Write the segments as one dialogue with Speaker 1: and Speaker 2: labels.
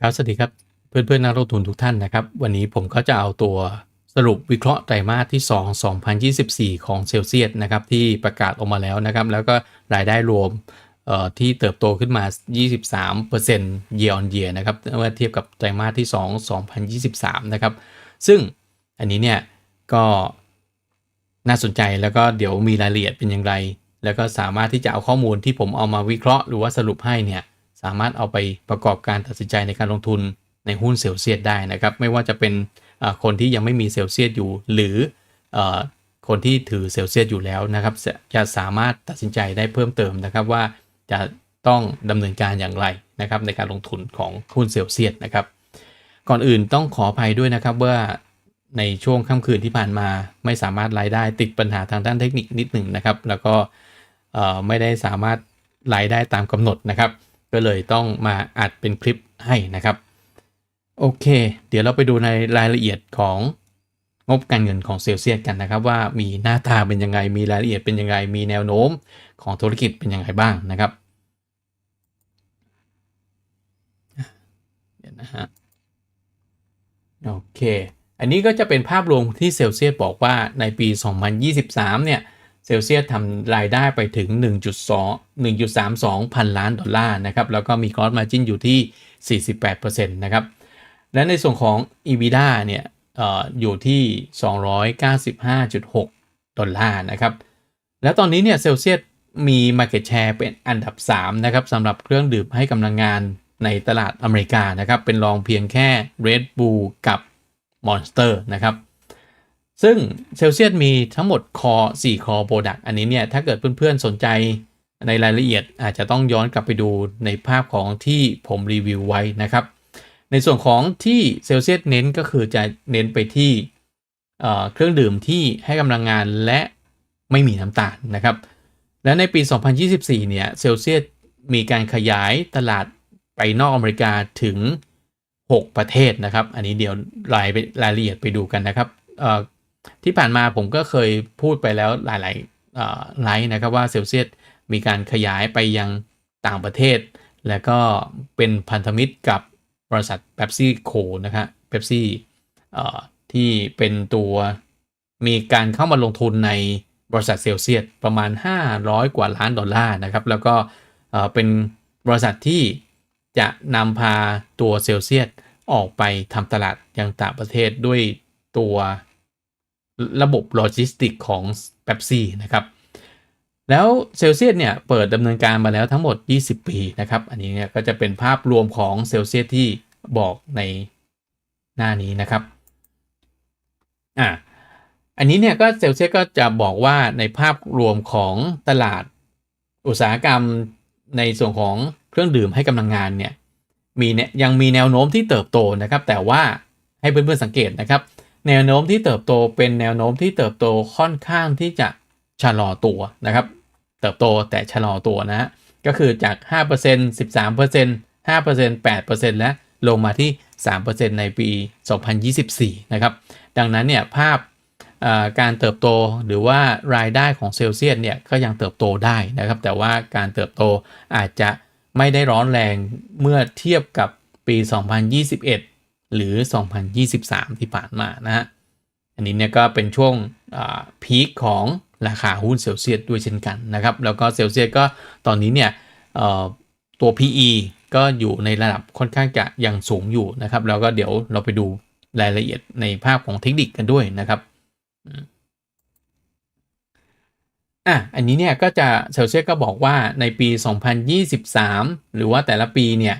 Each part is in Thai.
Speaker 1: ครับสวัสดีครับเพื่อนเพื่อนๆนักลงทุนทุกท่านนะครับ วันนี้ผมก็จะเอาตัวสรุปวิเคราะห์ไตรมาสที่ 2 2024 ของเซลเซียสนะครับที่ประกาศออกมาแล้วนะครับ แล้วก็รายได้รวมเอ่อที่เติบโตขึ้นมา 23% year on year นะครับเมื่อเทียบกับไตรมาสที่ 2 2023 นะครับ ซึ่งอันนี้เนี่ยก็น่าสนใจแล้วก็เดี๋ยวมีรายละเอียดเป็นอย่างไร แล้วก็สามารถที่จะเอาข้อมูลที่ผมเอามาวิเคราะห์ หรือว่าสรุปให้เนี่ย สามารถเอาไปประกอบการตัดสินใจในการลงทุนในหุ้นเซลเซียสได้นะครับ ไม่ว่าจะเป็นคนที่ยังไม่มีเซลเซียสอยู่ หรืออคนที่ถือเซลเซียสอยู่แล้วนะครับ จะสามารถตัดสินใจได้เพิ่มเติมนะครับว่าจะต้องดำเนินการอย่างไรนะครับในการลงทุนของหุ้นเซลเซียสนะครับ ก่อนอื่นต้องขออภัยด้วยนะครับว่าในช่วงค่ำคืนที่ผ่านมาไม่สามารถรายได้ติดปัญหาทางด้านเทคนิคนิดหนึ่งนะครับ แล้วก็ไม่ได้สามารถรายได้ตามกำหนดนะครับ ก็เลยต้องมาอัดเป็นคลิปให้นะครับ โอเค เดี๋ยวเราไปดูในรายละเอียดของงบการเงินของเซลเซียสกันนะครับ ว่ามีหน้าตาเป็นยังไง มีรายละเอียดเป็นยังไง มีแนวโน้มของธุรกิจเป็นยังไงบ้างนะครับเดี๋ยวนะฮะโอเค อันนี้ก็จะเป็นภาพรวมที่เซลเซียสบอกว่าในปี 2023 เนี่ย เซลเซียสทำรายได้ไปถึง 1.2 1.32 พันล้านดอลลาร์นะครับ แล้วก็มี gross margin อยู่ที่ 48%นะครับ และในส่วนของ EBITDA เนี่ยอออยู่ที่ 295.6 ดอลลาร์นะครับ แล้วตอนนี้เนี่ยเซลเซียสมี Market Share เป็นอันดับ 3 นะครับสำหรับเครื่องดื่มให้กำลังงานในตลาดอเมริกานะครับ เป็นรองเพียงแค่ Red Bull กับ Monster นะครับ ซึ่งเซลเซียสมีทั้งหมดคอ4คอโปรดักต์อันนี้เนี่ย ถ้าเกิดเพื่อนๆสนใจในรายละเอียดอาจจะต้องย้อนกลับไปดูในภาพของที่ผมรีวิวไว้นะครับ ในส่วนของที่เซลเซียสเน้นก็คือจะเน้นไปที่เครื่องดื่มที่ให้กำลังงานและไม่มีน้ำตาลนะครับ และในปี 2024 เนี่ยเซลเซียสมีการขยายตลาดไปนอกอเมริกาถึง 6 ประเทศนะครับ อันนี้เดี๋ยวรายไปรายละเอียดไปดูกันนะครับ ที่ผ่านมาผมก็เคยพูดไปแล้วหลายๆไลฟ์นะครับว่าเซลเซียสมีการขยายไปยังต่างประเทศ แล้วก็เป็นพันธมิตรกับบริษัทเบปซี่โคนะครับเบปซี่ที่เป็นตัวมีการเข้ามาลงทุนในบริษัทเซลเซียสประมาณ 500 กว่าล้านดอลลาร์นะครับ แล้วก็เอ่อเป็นบริษัทที่จะนำพาตัวเซลเซียสออกไปทำตลาดยังต่างประเทศด้วยตัว ระบบโลจิสติกของเบปซี่นะครับ แล้วเซลเซียสเนี่ยเปิดดำเนินการมาแล้วทั้งหมด 20 ปีนะครับ อันนี้เนี่ยก็จะเป็นภาพรวมของเซลเซียสที่บอกในหน้านี้นะครับอะอันนี้เนี่ยก็เซลเซียสก็จะบอกว่าในภาพรวมของตลาดอุตสาหกรรมในส่วนของเครื่องดื่มให้กำลังงานเนี่ยมีเนี่ยยังมีแนวโน้มที่เติบโตนะครับ แต่ว่าให้เพื่อนๆสังเกตนะครับ แนวโน้มที่เติบโตเป็นแนวโน้มที่เติบโตค่อนข้างที่จะชะลอตัวนะครับ เติบโตแต่ชะลอตัวนะก็คือจาก 5% 13% 5% 8%และลงมาที่ 3%ในปี 2024 นะครับ ดังนั้นเนี่ยภาพการเติบโตหรือว่ารายได้ของเซลเซียสเนี่ยก็ยังเติบโตได้นะครับ แต่ว่าการเติบโตอาจจะไม่ได้ร้อนแรงเมื่อเทียบกับปี 2021 หรือ 2023 ที่ผ่านมานะฮะ อันนี้เนี่ยก็เป็นช่วงพีคของราคาหุ้นเซลเซียสด้วยเช่นกันนะครับ แล้วก็เซลเซียสก็ตอนนี้เนี่ยตัว PE ก็อยู่ในระดับค่อนข้างจะยังสูงอยู่นะครับ แล้วก็เดี๋ยวเราไปดูรายละเอียดในภาพของเทคนิคกันด้วยนะครับอะอันนี้เนี่ยก็จะเซลเซียสก็บอกว่าในปี 2023 หรือว่าแต่ละปีเนี่ย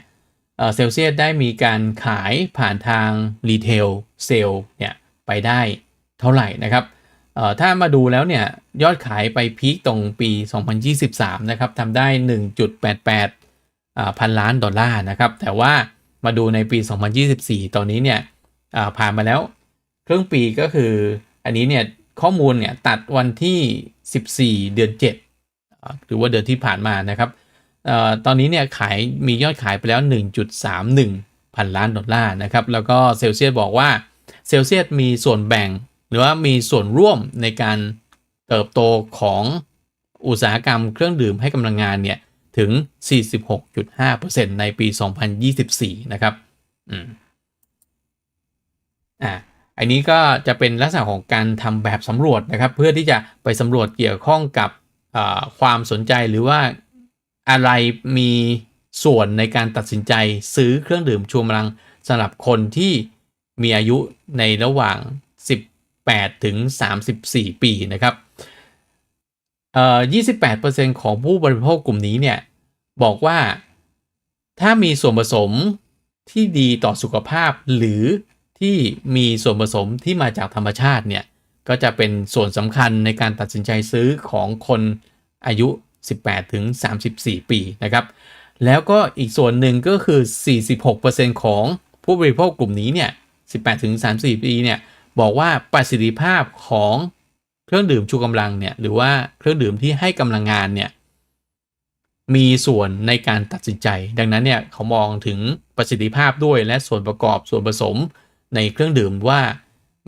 Speaker 1: เซลเซียสได้มีการขายผ่านทางรีเทลเซลเนี่ยไปได้เท่าไหร่นะครับถ้ามาดูแล้วเนี่ยยอดขายไปพีคตรงปี 2023 นะครับทำได้ 1.88พันล้านดอลลาร์นะครับ แต่ว่ามาดูในปี 2024 ตอนนี้เนี่ยผ่านมาแล้วครึ่งปีก็คืออันนี้เนี่ยข้อมูลเนี่ยตัดวันที่ 14 เดือน 7 หรือว่าเดือนที่ผ่านมานะครับ ตอนนี้เนี่ยขายมียอดขายไปแล้ว 1.31 พันล้านดอลลาร์นะครับ แล้วก็เซลเซียสบอกว่าเซลเซียสมีส่วนแบ่ง หรือว่ามีส่วนร่วมในการเติบโตของอุตสาหกรรมเครื่องดื่มให้กำลังงานเนี่ย ถึง 46.5%ในปี 2024 นะครับ อืม อ่าอันนี้ก็จะเป็นลักษณะของการทำแบบสำรวจนะครับ เพื่อที่จะไปสำรวจเกี่ยวข้องกับความสนใจหรือว่า อะไรมีส่วนในการตัดสินใจซื้อเครื่องดื่มชูกำลังสำหรับคนที่มีอายุในระหว่าง 18 ถึง 34 ปีนะครับเอ่อ28%ของผู้บริโภคกลุ่มนี้เนี่ย บอกว่าถ้ามีส่วนผสมที่ดีต่อสุขภาพ หรือที่มีส่วนผสมที่มาจากธรรมชาติเนี่ย ก็จะเป็นส่วนสำคัญในการตัดสินใจซื้อของคนอายุ 18 ถึง 34 ปีนะครับ แล้วก็อีกส่วนหนึ่งก็คือ 46%ของผู้บริโภคกลุ่มนี้เนี่ย 18 ถึง 34 ปีเนี่ย บอกว่าประสิทธิภาพของเครื่องดื่มชูกำลังเนี่ย หรือว่าเครื่องดื่มที่ให้กำลังงานเนี่ย มีส่วนในการตัดสินใจ ดังนั้นเนี่ยเขามองถึงประสิทธิภาพด้วยและส่วนประกอบส่วนผสมในเครื่องดื่มว่า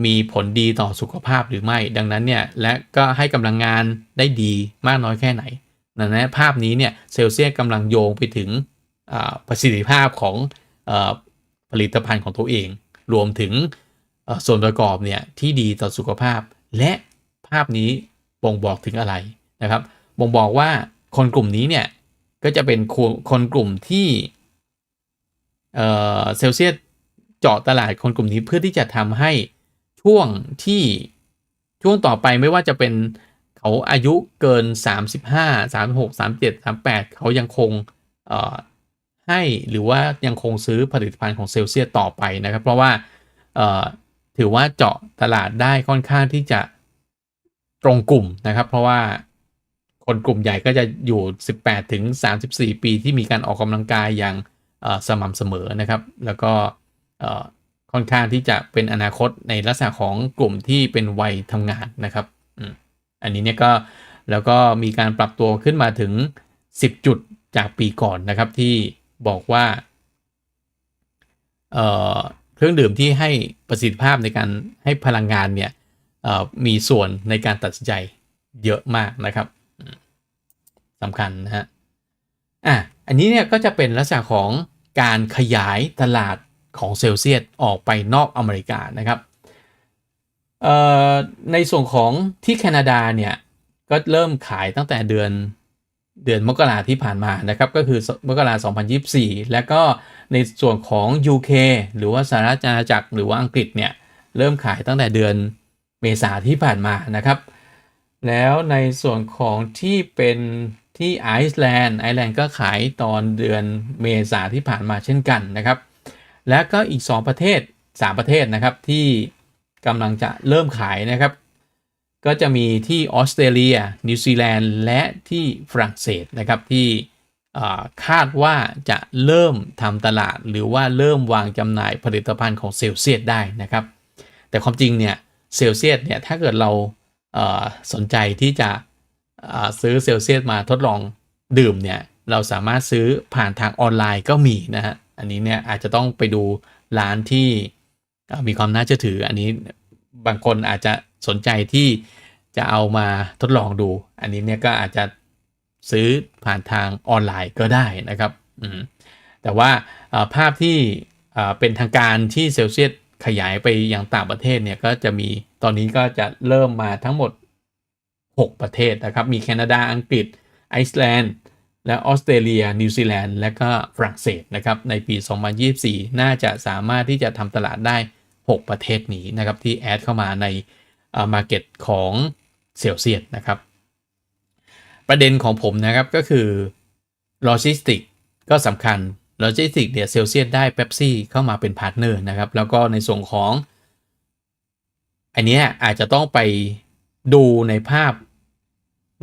Speaker 1: มีผลดีต่อสุขภาพหรือไม่ ดังนั้นเนี่ย และก็ให้กำลังงานได้ดีมากน้อยแค่ไหน ดังนั้นภาพนี้เนี่ยเซลเซียสกำลังโยงไปถึงประสิทธิภาพของผลิตภัณฑ์ของตัวเอง รวมถึงส่วนประกอบเนี่ยที่ดีต่อสุขภาพ และภาพนี้บ่งบอกถึงอะไรนะครับบ่งบอกว่าคนกลุ่มนี้เนี่ยก็จะเป็นคนกลุ่มที่เซลเซียสเจาะตลาดคนกลุ่มนี้เพื่อที่จะทำให้ช่วงที่ช่วงต่อไปไม่ว่าจะเป็น เขาอายุเกิน 35 36 37 38 เขายังคงให้หรือว่ายังคงซื้อผลิตภัณฑ์ของเซลเซียสต่อไปนะครับ เพราะว่าถือว่าเจาะตลาดได้ค่อนข้างที่จะตรงกลุ่มนะครับ เพราะว่าคนกลุ่มใหญ่ก็จะอยู่ 18 ถึง 34 ปีที่มีการออกกำลังกายอย่างสม่ำเสมอนะครับ แล้วก็ค่อนข้างที่จะเป็นอนาคตในลักษณะของกลุ่มที่เป็นวัยทำงานนะครับ อันนี้เนี่ยก็แล้วก็มีการปรับตัวขึ้นมาถึง 10 จุดจากปีก่อนนะครับที่บอกว่าเครื่องดื่มที่ให้ประสิทธิภาพในการให้พลังงานเนี่ยมีส่วนในการตัดสินใจเยอะมากนะครับสำคัญนะฮะอะอันนี้เนี่ยก็จะเป็นลักษณะของการขยายตลาดของเซลเซียสออกไปนอกอเมริกานะครับ ในส่วนของที่แคนาดาเนี่ยก็เริ่มขายตั้งแต่เดือนเดือนมกราที่ผ่านมานะครับ ก็คือมกรา2024 แล้วก็ในส่วนของ UK หรือว่าสหรัฐอาณาจักรหรือว่าอังกฤษเนี่ยเริ่มขายตั้งแต่เดือนเมษาที่ผ่านมานะครับ แล้วในส่วนของที่เป็นที่ไอซ์แลนด์ไอซ์แลนด์ก็ขายตอนเดือนเมษาที่ผ่านมาเช่นกันนะครับ และก็อีก 2 ประเทศ 3 ประเทศนะครับที่ กำลังจะเริ่มขายนะครับ ก็จะมีที่ออสเตรเลีย นิวซีแลนด์ และที่ฝรั่งเศสนะครับที่คาดว่าจะเริ่มทำตลาด หรือว่าเริ่มวางจำหน่ายผลิตภัณฑ์ของเซลเซียสได้นะครับ แต่ความจริงเนี่ยเซลเซียสเนี่ยถ้าเกิดเราสนใจที่จะซื้อเซลเซียสมาทดลองดื่มเนี่ยเราสามารถซื้อผ่านทางออนไลน์ก็มีนะฮะอันนี้เนี่ยอาจจะต้องไปดูร้านที่ มีความน่าเชื่อถือ อันนี้บางคนอาจจะสนใจที่จะเอามาทดลองดู อันนี้เนี่ยก็อาจจะซื้อผ่านทางออนไลน์ก็ได้นะครับแต่ว่าภาพที่เป็นทางการที่เซลเซียสขยายไปยังต่างประเทศเนี่ยก็จะมีตอนนี้ก็จะเริ่มมาทั้งหมด 6 ประเทศนะครับ มีแคนาดาอังกฤษ ไอซ์แลนด์ และออสเตรเลีย นิวซีแลนด์ และก็ฝรั่งเศสนะครับ ในปี 2024 น่าจะสามารถที่จะทำตลาดได้ 6 ประเทศนี้นะครับที่แอดเข้ามาในมาร์เก็ตของเซลเซียสนะครับ ประเด็นของผมนะครับก็คือโลจิสติกก็สำคัญโลจิสติกเนี่ยเซลเซียสได้เบปซี่เข้ามาเป็นพาร์ทเนอร์นะครับ แล้วก็ในส่วนของอันนี้อาจจะต้องไปดูในภาพ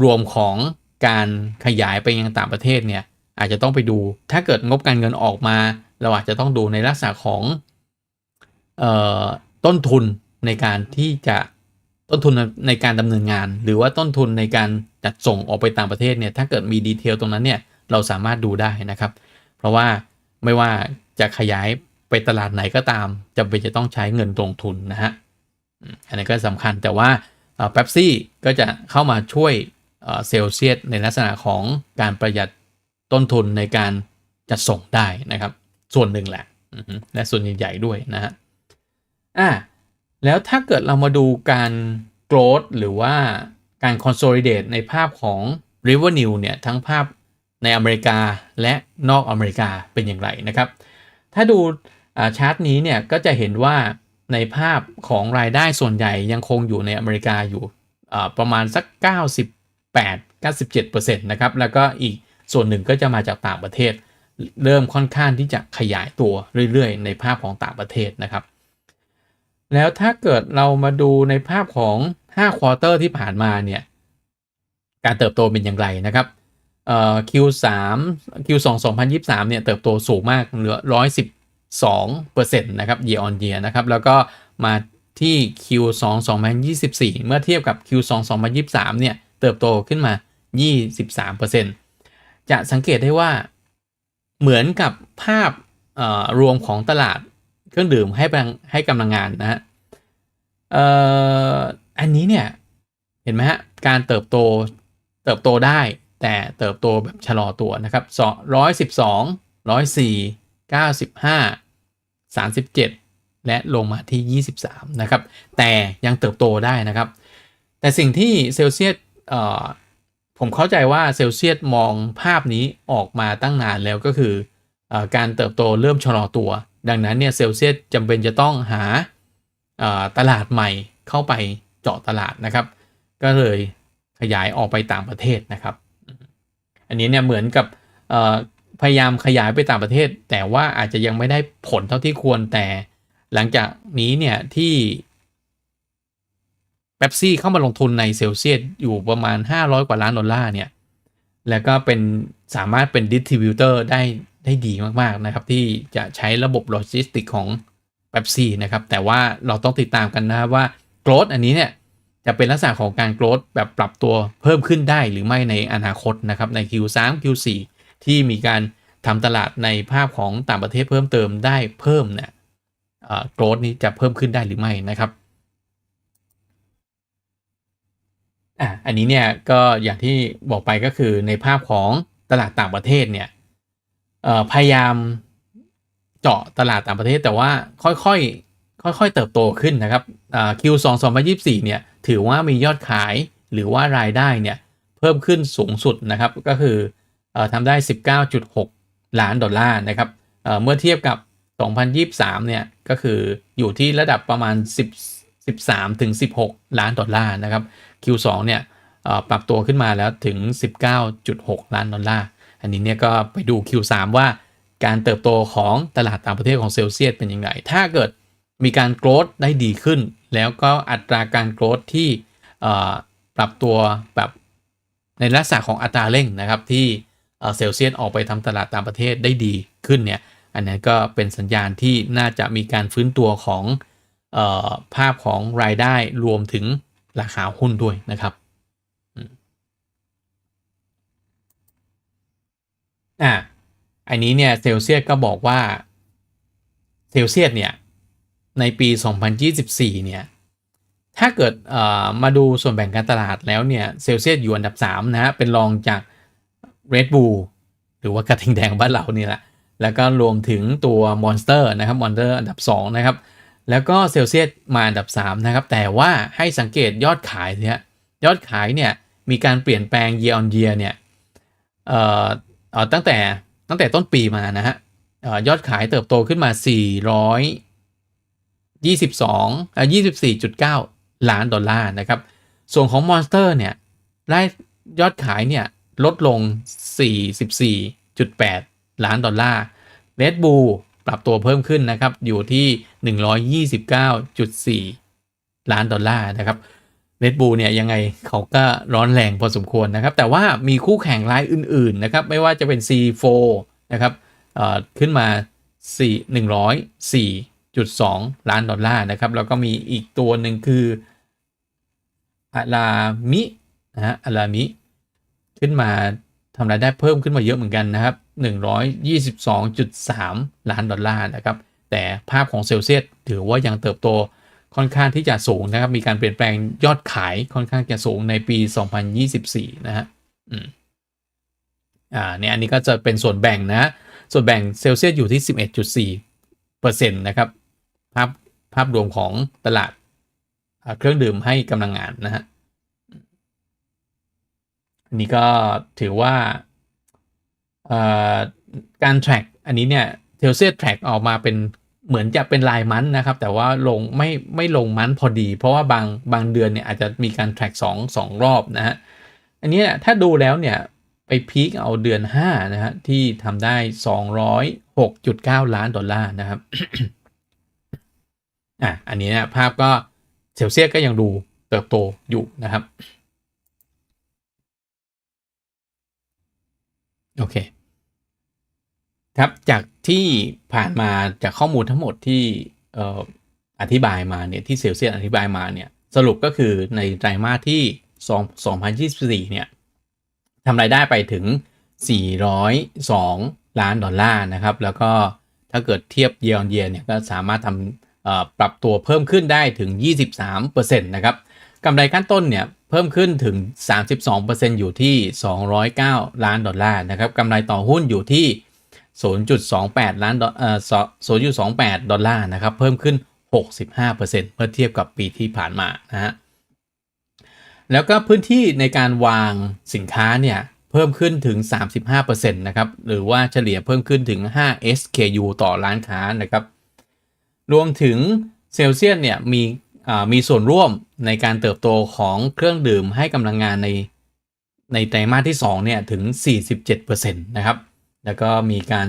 Speaker 1: รวมของการขยายไปยังต่างประเทศเนี่ยอาจจะต้องไปดูถ้าเกิดงบการเงินออกมา เราอาจจะต้องดูในลักษณะของ ต้นทุนในการที่จะต้นทุนในการดำเนินงาน หรือว่าต้นทุนในการจัดส่งออกไปต่างประเทศเนี่ยถ้าเกิดมีดีเทลตรงนั้นเนี่ยเราสามารถดูได้นะครับ เพราะว่าไม่ว่าจะขยายไปตลาดไหนก็ตามจำเป็นจะต้องใช้เงินลงทุนนะฮะอันนี้ก็สำคัญแต่ว่าเป๊ปซี่ก็จะเข้ามาช่วยเซลเซียสในลักษณะของการประหยัดต้นทุนในการจัดส่งได้นะครับ ส่วนหนึ่งแหละและส่วนใหญ่ๆด้วยนะฮะ อะแล้วถ้าเกิดเรามาดูการ growth หรือว่าการ consolidate ในภาพของ revenue เนี่ย ทั้งภาพในอเมริกาและนอกอเมริกาเป็นอย่างไรนะครับ ถ้าดูชาร์ตนี้เนี่ย ก็จะเห็นว่าในภาพของรายได้ส่วนใหญ่ยังคงอยู่ในอเมริกาอยู่ประมาณสัก 98 97%นะครับ แล้วก็อีกส่วนหนึ่งก็จะมาจากต่างประเทศ เริ่มค่อนข้างที่จะขยายตัวเรื่อยๆ ในภาพของต่างประเทศนะครับ แล้วถ้าเกิดเรามาดูในภาพของ5ควอเตอร์ที่ผ่านมาเนี่ยการเติบโตเป็นอย่างไรนะครับเอ่อ Q3 Q2 2023เนี่ยเติบโตสูงมากเหลือ 112%นะครับ year on year นะครับแล้วก็มาที่ Q2 2024 เมื่อเทียบกับ Q2 2023เนี่ยเติบโตขึ้นมา 23%จะสังเกตได้ว่าเหมือนกับภาพรวมของตลาด เครื่องดื่มให้ให้กำลังงานนะฮะอันนี้เนี่ยเห็นไหมฮะการเติบโตเติบโตได้แต่เติบโตแบบชะลอตัวนะครับร้อยสิบสองร้อยสี่เก้าสิบห้าสามสิบเจ็ดและลงมาที่ 23 นะครับ แต่ยังเติบโตได้นะครับ แต่สิ่งที่เซลเซียสผมเข้าใจว่าเซลเซียสมองภาพนี้ออกมาตั้งนานแล้วก็คืออการเติบโตเริ่มชะลอตัว ดังนั้นเนี่ยเซลเซียสจำเป็นจะต้องหาตลาดใหม่เข้าไปเจาะตลาดนะครับ ก็เลยขยายออกไปต่างประเทศนะครับ อันนี้เนี่ยเหมือนกับพยายามขยายไปต่างประเทศ แต่ว่าอาจจะยังไม่ได้ผลเท่าที่ควรแต่หลังจากนี้เนี่ยที่เบปซี่เข้ามาลงทุนในเซลเซียสอยู่ประมาณ 500 กว่าล้านดอลลาร์เนี่ย แล้วก็เป็นสามารถเป็นดิสติบิวเตอร์ได้ได้ดีมากๆนะครับ ที่จะใช้ระบบโลจิสติกของเบปซี่นะครับ แต่ว่าเราต้องติดตามกันนะครับว่าโกรดอันนี้เนี่ยจะเป็นลักษณะของการโกรดแบบปรับตัวเพิ่มขึ้นได้หรือไม่ในอนาคตนะครับใน Q3 Q4 ที่มีการทำตลาดในภาพของต่างประเทศเพิ่มเติมได้เพิ่มเนี่ยโกรดนี้จะเพิ่มขึ้นได้หรือไม่นะครับอะอันนี้เนี่ยก็อย่างที่บอกไปก็คือในภาพของตลาดต่างประเทศเนี่ย พยายามเจาะตลาดต่างประเทศ แต่ว่าค่อยๆค่อยๆเติบโตขึ้นนะครับ Q2 2024 เนี่ย ถือว่ามียอดขายหรือว่ารายได้เนี่ย เพิ่มขึ้นสูงสุดนะครับ ก็คือทำได้ 19.6 ล้านดอลลาร์นะครับเมื่อเทียบกับ 2023 เนี่ย ก็คืออยู่ที่ระดับประมาณ 10 13ถึง16 ล้านดอลลาร์นะครับ Q2 เนี่ยปรับตัวขึ้นมาแล้วถึง 19.6 ล้านดอลลาร์ อันนี้เนี่ยก็ไปดู Q3 ว่าการเติบโตของตลาดต่างประเทศของเซลเซียสเป็นยังไง ถ้าเกิดมีการโกรดได้ดีขึ้น แล้วก็อัตราการโกรดที่ปรับตัวแบบในลักษณะของอัตราเร่งนะครับที่เซลเซียสออกไปทำตลาดต่างประเทศได้ดีขึ้นเนี่ย อันนี้ก็เป็นสัญญาณที่น่าจะมีการฟื้นตัวของออภาพของรายได้รวมถึงราคาหุ้นด้วยนะครับ อ่าอันนี้เนี่ยเซลเซียสก็บอกว่าเซลเซียสเนี่ย ในปี 2024 เนี่ย ถ้าเกิดมาดูส่วนแบ่งการตลาดแล้วเนี่ยเซลเซียสอยู่อันดับ 3 นะฮะ เป็นรองจาก Red Bull หรือว่ากระทิงแดงบ้านเรานี่แหละ แล้วก็รวมถึงตัว Monster นะครับ Monster อันดับ 2 นะครับ แล้วก็เซลเซียสมาอันดับ 3 นะครับ แต่ว่าให้สังเกตยอดขายเนี่ยยอดขายเนี่ยมีการเปลี่ยนแปลง year on year เนี่ยเอ่อ ตั้งแต่ตั้งแต่ต้นปีมานะฮะยอดขายเติบโตขึ้นมา 422อ่า24.9 ล้านดอลลาร์นะครับ ส่วนของ Monster เนี่ยได้ยอดขายเนี่ยลดลง 44.8 ล้านดอลลาร์ Red Bull ปรับตัวเพิ่มขึ้นนะครับ อยู่ที่ 129.4 ล้านดอลลาร์นะครับ Red Bull เนี่ยยังไงเขาก็ร้อนแรงพอสมควรนะครับ แต่ว่ามีคู่แข่งรายอื่นๆนะครับ ไม่ว่าจะเป็น C4 นะครับขึ้นมา 4 104.2 ล้านดอลลาร์นะครับ แล้วก็มีอีกตัวหนึ่งคืออารามินะฮะอารามิ ขึ้นมาทำรายได้เพิ่มขึ้นมาเยอะเหมือนกันนะครับ 122.3 ล้านดอลลาร์นะครับ แต่ภาพของเซลเซียสถือว่ายังเติบโต ค่อนข้างที่จะสูงนะครับ มีการเปลี่ยนแปลงยอดขายค่อนข้างจะสูงในปี 2024 นะฮะอืมอ่าเนี่ยอันนี้ก็จะเป็นส่วนแบ่งนะ ส่วนแบ่งเซลเซียสอยู่ที่เปอร์เซ็นต์นะครับภาพภาพรวมของตลาดเครื่องดื่มให้กำลังงานนะฮะอันนี้ก็ถือว่าอ่อการ track อันนี้เนี่ยเทลเซีย track ออกมาเป็น เหมือนจะเป็นลายมันนะครับ แต่ว่าลงไม่ไม่ลงมันพอดี เพราะว่าบางบางเดือนเนี่ยอาจจะมีการ track 2 2รอบนะฮะอันนี้ถ้าดูแล้วเนี่ยไปพีคเอาเดือน5นะฮะที่ทำได้ 206.9 ล้านดอลลาร์นะครับอะอันนี้เนี่ยภาพก็เซลเซียสก็ยังดูเติบโตอยู่นะครับ โอเค ครับจากที่ผ่านมาจากข้อมูลทั้งหมดที่ออธิบายมาเนี่ยที่เซลเซียสอธิบายมาเนี่ยสรุปก็คือในไตรมาสที่2 2024เนี่ยทำรายได้ไปถึง 402 ล้านดอลลาร์นะครับ แล้วก็ถ้าเกิดเทียบเย r on year เนี่ยก็สามารถทำปรับตัวเพิ่มขึ้นได้ถึง 23%นะครับกำไรขั้นต้นเนี่ยเพิ่มขึ้นถึง 32%อยู่ที่ 209 ล้านดอลลาร์นะครับกำไรต่อหุ้นอยู่ที่ 0.28 ล้านดอลเอ่อ0.28 ดอลลาร์นะครับ เพิ่มขึ้น 65%เมื่อเทียบกับปีที่ผ่านมานะฮะ แล้วก็พื้นที่ในการวางสินค้าเนี่ยเพิ่มขึ้นถึง 35%นะครับ หรือว่าเฉลี่ยเพิ่มขึ้นถึง 5 SKU ต่อร้านค้านะครับ รวมถึงเซลเซียสเนี่ยมีมีส่วนร่วมในการเติบโตของเครื่องดื่มให้กำลังงานในในไตรมาสที่ 2 เนี่ย ถึง 47%นะครับ แล้วก็มีการ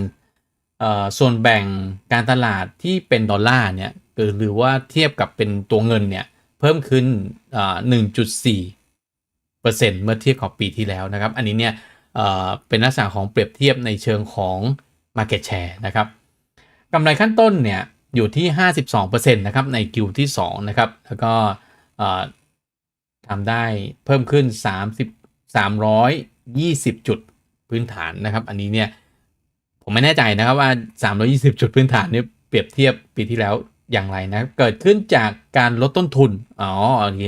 Speaker 1: ส่วนแบ่งการตลาดที่เป็นดอลลาร์เนี่ยหรือหรือว่าเทียบกับเป็นตัวเงินเนี่ยเพิ่มขึ้น 1.4เปอร์เซ็นต์เมื่อเทียบกับปีที่แล้วนะครับ อันนี้เนี่ยเเป็นลักษณะของเปรียบเทียบในเชิงของ Market Share นะครับกำไรขั้นต้นเนี่ยอยู่ที่ 52%นะครับในคิวที่2นะครับแล้วก็ทำได้เพิ่มขึ้น 30 320 จุดพื้นฐานนะครับ อันนี้เนี่ย ผมไม่แน่ใจนะครับว่า 320 จุดพื้นฐานนี่เปรียบเทียบปีที่แล้วอย่างไรนะ เกิดขึ้นจากการลดต้นทุน อ๋อโอเค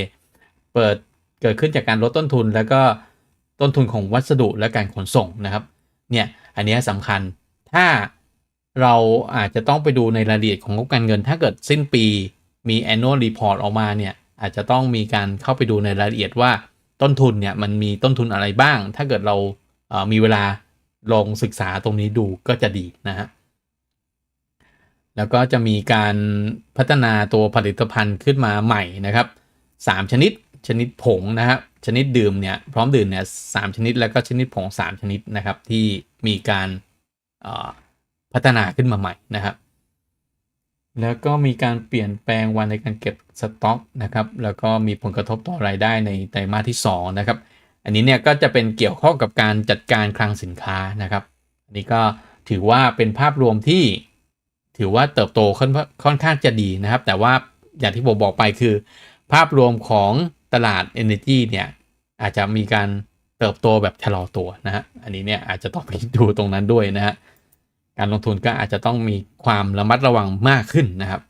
Speaker 1: เปิดเกิดขึ้นจากการลดต้นทุน แล้วก็ต้นทุนของวัสดุและการขนส่งนะครับ เนี่ย อันนี้ยสำคัญ ถ้าเราอาจจะต้องไปดูในรายละเอียดของงบการเงิน ถ้าเกิดสิ้นปีมี annual report ออกมาเนี่ย อาจจะต้องมีการเข้าไปดูในรายละเอียดว่าต้นทุนเนี่ยมันมีต้นทุนอะไรบ้าง ถ้าเกิดเราเอ่อมีเวลา ลองศึกษาตรงนี้ดูก็จะดีนะฮะแล้วก็จะมีการพัฒนาตัวผลิตภัณฑ์ขึ้นมาใหม่นะครับ 3 ชนิดชนิดผงนะครับชนิดดื่มเนี่ยพร้อมดื่มเนี่ยสชนิดแล้วก็ชนิดผง 3 ชนิดนะครับ ที่มีการพัฒนาขึ้นมาใหม่นะครับ แล้วก็มีการเปลี่ยนแปลงวันในการเก็บสต็อกนะครับ แล้วก็มีผลกระทบต่อรายได้ในไตรมาสที่ 2 นะครับ อันนี้เนี่ยก็จะเป็นเกี่ยวข้องกับการจัดการคลังสินค้านะครับอันนี้ก็ถือว่าเป็นภาพรวมที่ถือว่าเติบโตค่อนค่อนข้างจะดีนะครับ แต่ว่าอย่างที่ผมบอกไปคือ ภาพรวมของตลาด Energy เนี่ยอาจจะมีการเติบโตแบบชะลอตัวนะฮะอันนี้เนี่ยอาจจะต้องไปดูตรงนั้นด้วยนะฮะการลงทุนก็อาจจะต้องมีความระมัดระวังมากขึ้นนะครับ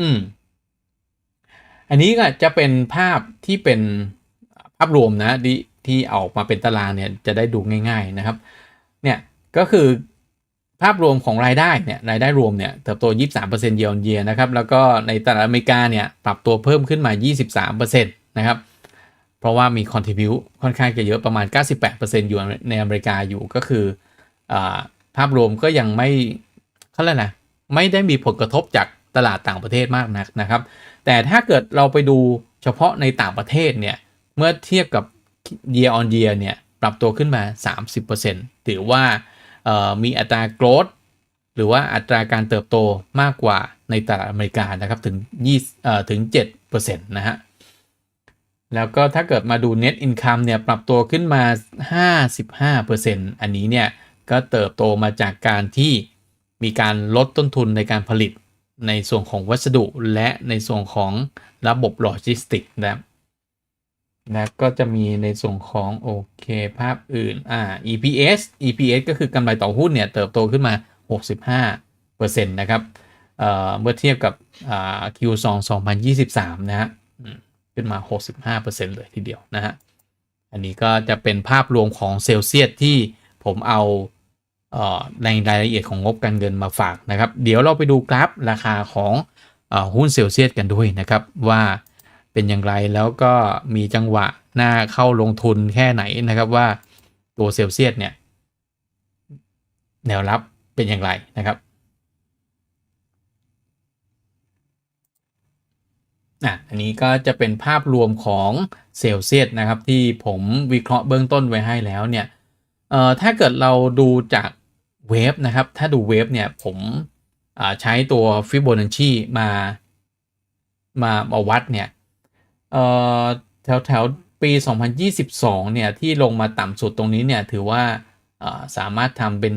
Speaker 1: อืม อันนี้ก็จะเป็นภาพที่เป็น ภาพรวมนะที่ที่ออกมาเป็นตารางเนี่ยจะได้ดูง่าย ๆนะครับ เนี่ยก็คือภาพรวมของรายได้เนี่ยรายได้รวมเนี่ยเติบโต 23% year on year นะครับ แล้วก็ในตลาดอเมริกาเนี่ยปรับตัวเพิ่มขึ้นมา 23%นะครับ เพราะว่ามี contribute ค่อนข้างจะเยอะประมาณ 98%อยู่ในอเมริกาอยู่ก็คืออภาพรวมก็ยังไม่เขาเรียกนะไม่ได้มีผลกระทบจากตลาดต่างประเทศมากนักนะครับ แต่ถ้าเกิดเราไปดูเฉพาะในต่างประเทศเนี่ย เมื่อเทียบกับ year on year เนี่ย ปรับตัวขึ้นมา 30%ถือว่าเอ่อมีอัตราโกรธหรือว่าอัตราการเติบโตมากกว่าในตลาดอเมริกานะครับถึง20เอ่อถึง7%นะฮะแล้วก็ถ้าเกิดมาดู net income เนี่ย ปรับตัวขึ้นมา 55%อันนี้เนี่ย ก็เติบโตมาจากการที่มีการลดต้นทุนในการผลิตในส่วนของวัสดุและในส่วนของระบบโลจิสติกส์นะครับ แล้วก็จะมีในส่วนของโอเคภาพอื่นอ่า EPS EPS ก็คือกำไรต่อหุ้นเนี่ยเติบโตขึ้นมา 65%นะครับเอ่อเมื่อเทียบกับอ่า Q2 2023 นะฮะขึ้นมา 65%เลยทีเดียวนะฮะอันนี้ก็จะเป็นภาพรวมของเซลเซียสที่ผมเอาเอ่อในรายละเอียดของงบการเงินมาฝากนะครับ เดี๋ยวเราไปดูกราฟราคาของหุ้นเซลเซียสกันด้วยนะครับว่า เป็นอย่างไร แล้วก็มีจังหวะหน้าเข้าลงทุนแค่ไหนนะครับว่าตัวเซลเซียสเนี่ยแนวรับเป็นอย่างไรนะครับอะอันนี้ก็จะเป็นภาพรวมของเซลเซียสนะครับที่ผมวิเคราะห์เบื้องต้นไว้ให้แล้วเนี่ยเอ่อถ้าเกิดเราดูจากเวฟนะครับ ถ้าดูเวฟเนี่ยผมใช้ตัวฟิโบนัชชีมามามาวัดเนี่ย เอ่อแถวแถวปี 2022 เนี่ย ที่ลงมาต่ำสุดตรงนี้เนี่ย ถือว่าสามารถทำเป็น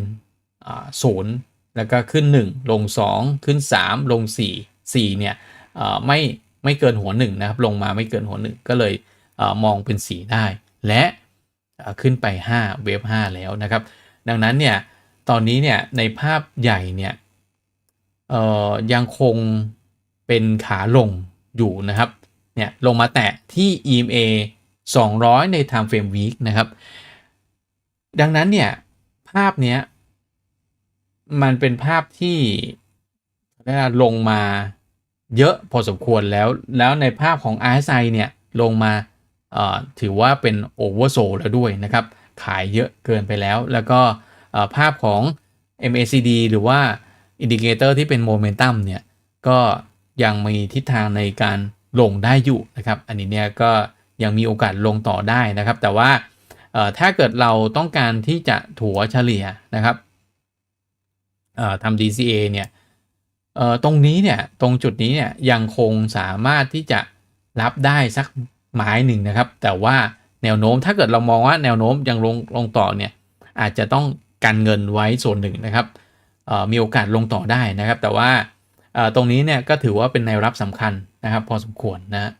Speaker 1: ศูนย์แล้วก็ขึ้น 1 ลง 2 ขึ้น 3 ลง 4 4 เนี่ยไม่ไม่เกินหัว1นะครับ ลงมาไม่เกินหัว 1 ก็เลยอมองเป็นสีได้ และขึ้นไป 5 เวฟ 5 แล้วนะครับ ดังนั้นเนี่ย ตอนนี้เนี่ย ในภาพใหญ่เนี่ยยังคงเป็นขาลงอยู่นะครับ เนี่ยลงมาแตะที่ EMA 200 ใน time frame week นะครับ ดังนั้นเนี่ยภาพเนี้ยมันเป็นภาพที่ลงมาเยอะพอสมควรแล้ว แล้วในภาพของ RSI เนี่ยลงมาถือว่าเป็นโอเวอร์โซแล้วด้วยนะครับ ขายเยอะเกินไปแล้ว แล้วก็ภาพของ MACD หรือว่าอินดิเคเตอร์ที่เป็นโมเมนตัมเนี่ย ก็ยังมีทิศทางในการ ลงได้อยู่นะครับ อันนี้เนี่ยก็ยังมีโอกาสลงต่อได้นะครับ แต่ว่าถ้าเกิดเราต้องการที่จะถัวเฉลี่ยนะครับทำ DCA เนี่ยตรงนี้เนี่ยตรงจุดนี้เนี่ยยังคงสามารถที่จะรับได้สักไม้หนึ่งนะครับ แต่ว่าแนวโน้มถ้าเกิดเรามองว่าแนวโน้มยังลงลงต่อเนี่ยอาจจะต้องกันเงินไว้ส่วนหนึ่งนะครับมีโอกาสลงต่อได้นะครับ แต่ว่าตรงนี้เนี่ยก็ถือว่าเป็นแนวรับสำคัญ นะครับ พอสมควรนะ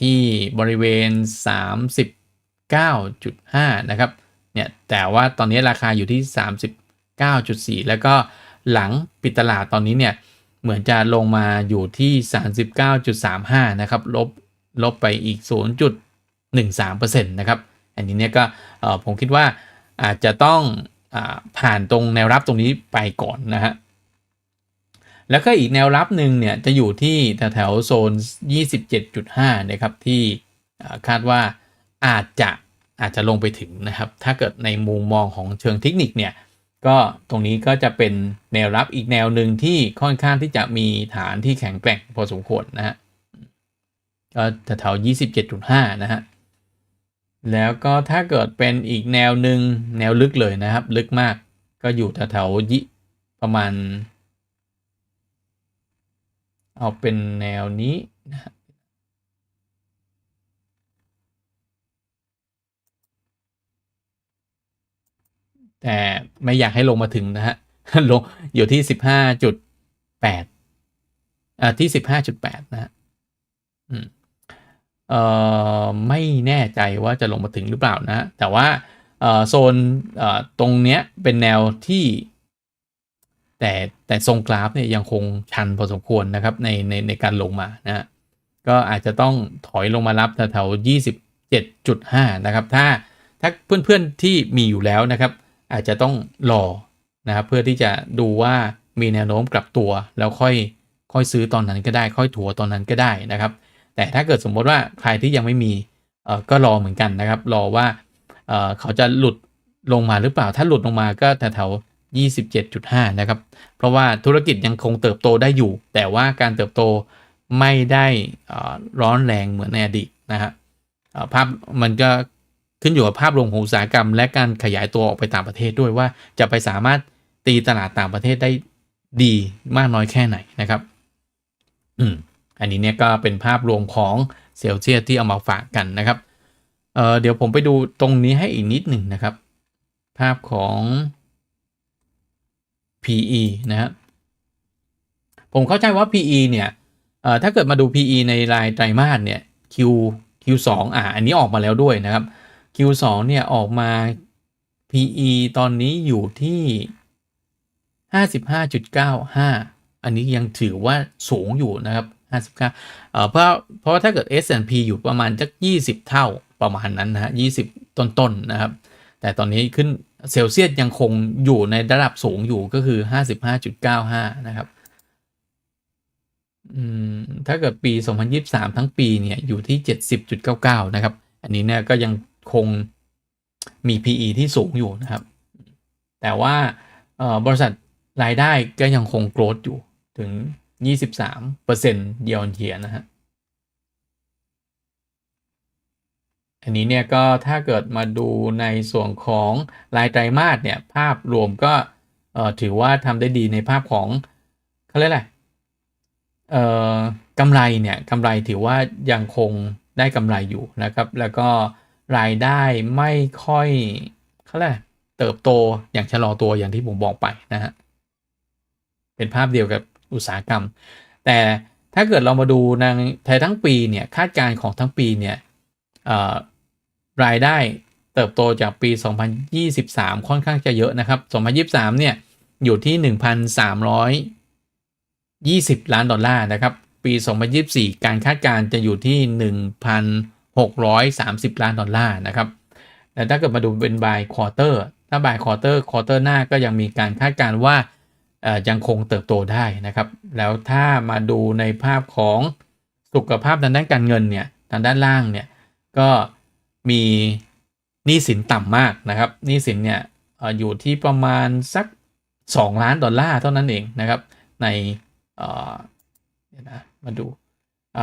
Speaker 1: ที่บริเวณ 39.5 นะครับ เนี่ย แต่ว่าตอนนี้ราคาอยู่ที่ 39.4 แล้วก็หลังปิดตลาดตอนนี้เนี่ย เหมือนจะลงมาอยู่ที่ 39.35 นะครับ ลบ ลบไปอีก 0.13%นะครับ อันนี้เนี่ยก็ผมคิดว่าอาจจะต้องอผ่านตรงแนวรับตรงนี้ไปก่อนนะฮะ แล้วก็อีกแนวรับหนึ่งเนี่ยจะอยู่ที่แถวโซน 27.5 นะครับ ที่คาดว่าอาจจะอาจจะลงไปถึงนะครับ ถ้าเกิดในมุมมองของเชิงเทคนิคเนี่ย ก็ตรงนี้ก็จะเป็นแนวรับอีกแนวหนึ่งที่ค่อนข้างที่จะมีฐานที่แข็งแกร่งพอสมควรนะฮะก็แถว27.5 นะฮะ แล้วก็ถ้าเกิดเป็นอีกแนวหนึ่งแนวลึกเลยนะครับ ลึกมากก็อยู่แถวๆประมาณ เอาเป็นแนวนี้นะแต่ไม่อยากให้ลงมาถึงนะฮะ ลงอยู่ที่สิบห้าจุดแปดอ่าที่สิบห้าจุดแปดนะฮะอืมเอ่อไม่แน่ใจว่าจะลงมาถึงหรือเปล่านะ แต่ว่าโซนเอ่อตรงเนี้ยเป็นแนวที่ แต่แต่ทรงกราฟเนี่ยยังคงชันพอสมควรนะครับในในในการลงมานะฮะก็อาจจะต้องถอยลงมารับแถวๆยี่สิบเจ็ดจุดห้านะครับ ถ้าถ้าเพื่อนๆที่มีอยู่แล้วนะครับ อาจจะต้องรอนะครับเพื่อที่จะดูว่ามีแนวโน้มกลับตัวแล้วค่อยค่อยซื้อตอนนั้นก็ได้ ค่อยถัวตอนนั้นก็ได้นะครับ แต่ถ้าเกิดสมมติว่าใครที่ยังไม่มีเออก็รอเหมือนกันนะครับ รอว่าเออเขาจะหลุดลงมาหรือเปล่า ถ้าหลุดลงมาก็แถวๆ 27.5 นะครับ เพราะว่าธุรกิจยังคงเติบโตได้อยู่ แต่ว่าการเติบโตไม่ได้ร้อนแรงเหมือนในอดีตนะฮะภาพมันก็ขึ้นอยู่กับภาพรวมของอุตสาหกรรม และการขยายตัวออกไปต่างประเทศด้วยว่าจะไปสามารถตีตลาดต่างประเทศได้ดีมากน้อยแค่ไหนนะครับ อืม อันนี้เนี่ยก็เป็นภาพรวมของเซลเซียสที่เอามาฝากกันนะครับ เเดี๋ยวผมไปดูตรงนี้ให้อีกนิดหนึ่งนะครับ ภาพของ PE นะครับผมเข้าใจว่า PE เนี่ยถ้าเกิดมาดู PE ในรายไตรมาสเนี่ย Q Q2 อ่าอันนี้ออกมาแล้วด้วยนะครับ Q2 เนี่ยออกมา PE ตอนนี้อยู่ที่ 55.95 อันนี้ยังถือว่าสูงอยู่นะครับ 59เอ่อเพราะเพราะถ้าเกิด S&P อยู่ประมาณจัก 20 เท่าประมาณนั้นนะฮะ20 ต้นๆนนะครับ แต่ตอนนี้ขึ้น เซลเซียสยังคงอยู่ในระดับสูงอยู่ก็คือ 55.95 นะครับถ้าเกิดปี 2023 ทั้งปีเนี่ยอยู่ที่ 70.99 นะครับ อันนี้เนี่ยก็ยังคงมี PE ที่สูงอยู่นะครับ แต่ว่าบริษัทรายได้ก็ยังคงโกรธอยู่ถึง 23%เดียวเทียนะฮะ อันนี้เนี่ยก็ถ้าเกิดมาดูในส่วนของรายไตรมาสเนี่ยภาพรวมก็ถือว่าทำได้ดีในภาพของเขาเรียกอะไรกำไรเนี่ยกำไรถือว่ายังคงได้กำไรอยู่นะครับ แล้วก็รายได้ไม่ค่อยเขาเรียกเติบโตอย่างชะลอตัวอย่างที่ผมบอกไปนะฮะเป็นภาพเดียวกับอุตสาหกรรม แต่ถ้าเกิดเรามาดูในไทยทั้งปีเนี่ยคาดการณ์ของทั้งปีเนี่ย รายได้เติบโตจากปี 2023 ค่อนข้างจะเยอะนะครับ 2023 เนี่ย อยู่ที่ 1,320 ล้านดอลลาร์นะครับ ปี 2024 การคาดการณ์จะอยู่ที่ 1,630 ล้านดอลลาร์นะครับแต่ถ้าเกิดมาดูเป็นบายควอเตอร์ ถ้าบายควอเตอร์ควอเตอร์หน้าก็ยังมีการคาดการณ์ว่ายังคงเติบโตได้นะครับ แล้วถ้ามาดูในภาพของสุขภาพทางด้านการเงินเนี่ย ทางด้านล่างเนี่ย ก็ มีหนี้สินต่ำมากนะครับหนี้สินเนี่ยอยู่ที่ประมาณสัก 2 ล้านดอลลาร์เท่านั้นเองนะครับในเดี๋ยวนะมาดู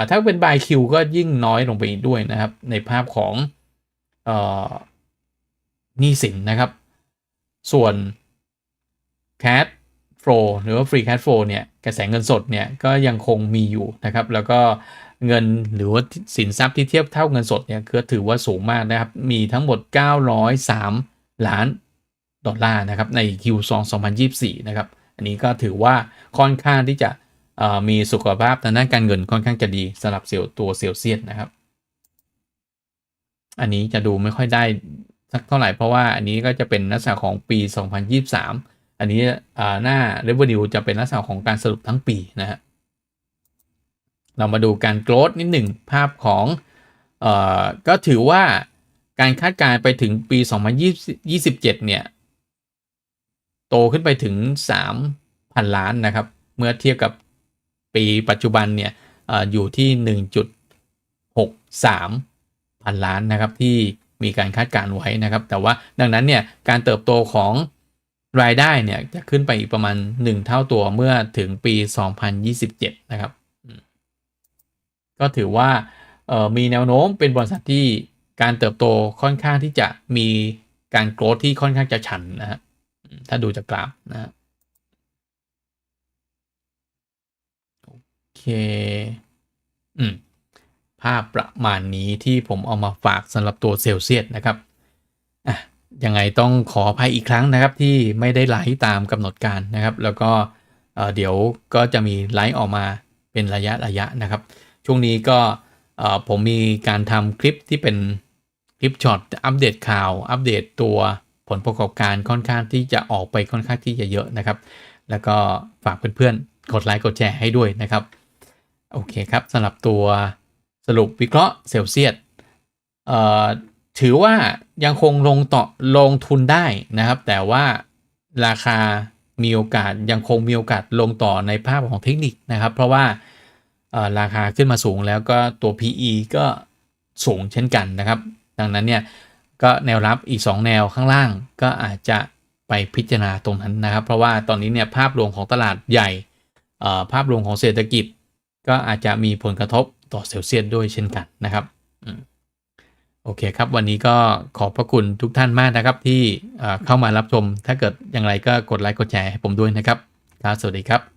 Speaker 1: ถ้าเป็นบายคิวก็ยิ่งน้อยลงไปด้วยนะครับ ในภาพของหนี้สินนะครับ ส่วน cash flow หรือว่า free cash flow เนี่ยกระแสเงินสดเนี่ยก็ยังคงมีอยู่นะครับ แล้วก็ เงินหรือว่าสินทรัพย์ที่เทียบเท่าเงินสดเนี่ยก็ถือว่าสูงมากนะครับ มีทั้งหมด 903 ล้านดอลลาร์นะครับใน Q2 2024 นะครับ อันนี้ก็ถือว่าค่อนข้างที่จะมีสุขภาพทางด้านการเงินค่อนข้างจะดีสำหรับเซลล์ตัวเซลเซียสนะครับ อันนี้จะดูไม่ค่อยได้สักเท่าไหร่เพราะว่าอันนี้ก็จะเป็นลักษณะของปี 2023 อันนี้หน้า revenue จะเป็นลักษณะของการสรุปทั้งปีนะฮะ เรามาดูการโกรดนิดหนึ่งภาพของเอ่อก็ถือว่าการคาดการณ์ไปถึงปี 2027 เนี่ย โตขึ้นไปถึง 3,000 ล้านนะครับ เมื่อเทียบกับปีปัจจุบันเนี่ยออยู่ที่ 1.63 พันล้านนะครับ ที่มีการคาดการไว้นะครับ แต่ว่าดังนั้นเนี่ยการเติบโตของรายได้เนี่ยจะขึ้นไปอีกประมาณ 1 เท่าตัวเมื่อถึงปี 2027 นะครับ ก็ถือว่ามีแนวโน้มเป็นบริษัทที่การเติบโตค่อนข้างที่จะมีการโกรธที่ค่อนข้างจะชันนะฮะถ้าดูจากกราฟนะฮะโอเค อืม ภาพประมาณนี้ที่ผมเอามาฝากสำหรับตัวเซลเซียสนะครับอะยังไงต้องขออภัยอีกครั้งนะครับ ที่ไม่ได้ไลฟ์ตามกำหนดการนะครับ แล้วก็เดี๋ยวก็จะมีไลฟ์ออกมาเป็นระยะระยะนะครับ ช่วงนี้ก็ผมมีการทำคลิปที่เป็นคลิปช็อตอัปเดตข่าว อัปเดตตัวผลประกอบการค่อนข้างที่จะออกไปค่อนข้างที่จะเยอะนะครับ แล้วก็ฝากเพื่อนๆกดไลค์กดแชร์ให้ด้วยนะครับ โอเคครับสำหรับตัวสรุปวิเคราะห์เซลเซียสถือว่ายังคงลงต่อลงทุนได้นะครับ แต่ว่าราคามีโอกาสยังคงมีโอกาสลงต่อในภาพของเทคนิคนะครับ เพราะว่า ราคาขึ้นมาสูงแล้วก็ตัว PE ก็สูงเช่นกันนะครับ ดังนั้นเนี่ยก็แนวรับอีก 2 แนวข้างล่างก็อาจจะไปพิจารณาตรงนั้นนะครับ เพราะว่าตอนนี้เนี่ยภาพรวมของตลาดใหญ่ภาพรวมของเศรษฐกิจ ก็อาจจะมีผลกระทบต่อเซลเซียสด้วยเช่นกันนะครับโอเคครับ วันนี้ก็ขอบพระคุณทุกท่านมากนะครับ ที่เข้ามารับชม ถ้าเกิดอย่างไรก็กดไลค์กดแชร์ให้ผมด้วยนะครับครับสวัสดีครับ